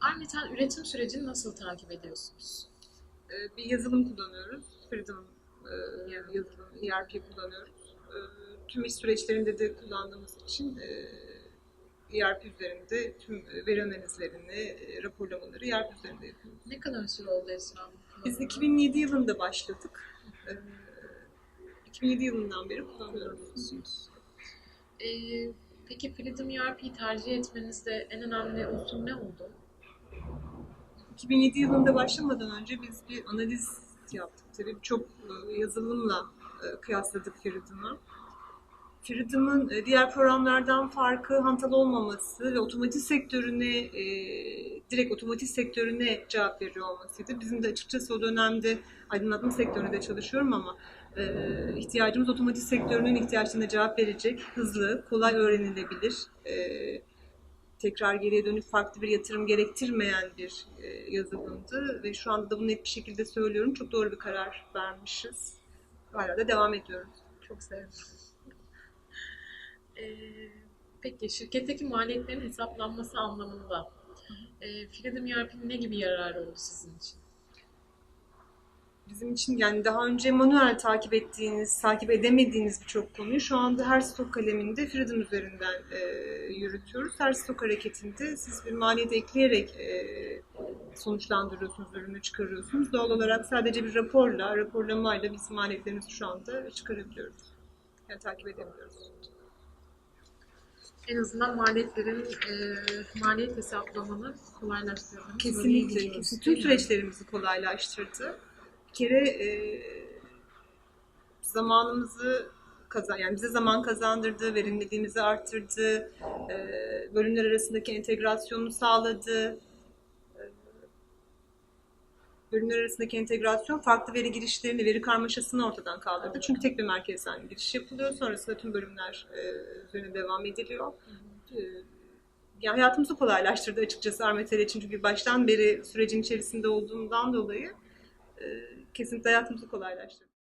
Armetal üretim sürecini nasıl takip ediyorsunuz? Ee, bir yazılım kullanıyoruz. Freedom e, yazılım, ERP kullanıyoruz. Ee, Tüm iş süreçlerinde de kullandığımız için e, ERP üzerinde tüm veri analizlerini, e, raporlamaları ERP üzerinde yapıyoruz. Ne kadar süre oldu Esra? Biz 2007 yılında başladık. Ee, 2007 yılından beri kullanıyoruz. Ee, peki Freedom ERP'yi tercih etmenizde en önemli unsur ne oldu? 2007 yılında başlamadan önce biz bir analiz yaptık. Tabii çok e, yazılımla e, kıyasladık Freedom'ı. Freedom'ın e, diğer programlardan farkı hantal olmaması ve otomotiv sektörüne, e, direkt otomotiv sektörüne cevap veriyor olmasıydı. Bizim de açıkçası o dönemde aydınlatma sektöründe çalışıyorum ama e, ihtiyacımız otomotiv sektörünün ihtiyaçlarına cevap verecek, hızlı, kolay öğrenilebilir, tekrar geriye dönüp farklı bir yatırım gerektirmeyen bir yazılımdı ve şu anda da bunu net bir şekilde söylüyorum. Çok doğru bir karar vermişiz. Hala da devam ediyoruz. Çok sevdim. Ee, peki şirketteki maliyetlerin hesaplanması anlamında e, Freedom ERP'nin ne gibi yararı oldu sizin için? Bizim için yani daha önce manuel takip ettiğiniz, takip edemediğiniz birçok konuyu şu anda her stok kaleminde Freedom üzerinden e, yürütüyoruz. Her stok hareketinde siz bir maliyet ekleyerek e, sonuçlandırıyorsunuz, ürünü çıkarıyorsunuz. Doğal olarak sadece bir raporla, raporlamayla biz maliyetlerimizi şu anda çıkarabiliyoruz. Yani takip edebiliyoruz. En azından maliyetlerin e, maliyet hesaplamanı kolaylaştırdığını Kesinlikle. mi? süreçlerimizi kolaylaştırdı. Bir kere e, zamanımızı kazan, yani bize zaman kazandırdı, verimliliğimizi arttırdı, e, bölümler arasındaki entegrasyonu sağladı. Bölümler arasındaki entegrasyon farklı veri girişlerini, veri karmaşasını ortadan kaldırdı. Çünkü tek bir merkezden giriş yapılıyor. Sonrasında tüm bölümler e, üzerine devam ediliyor. E, yani hayatımızı kolaylaştırdı açıkçası Armetel için. Çünkü baştan beri sürecin içerisinde olduğumdan dolayı e, kesinlikle hayatımızı kolaylaştırdı.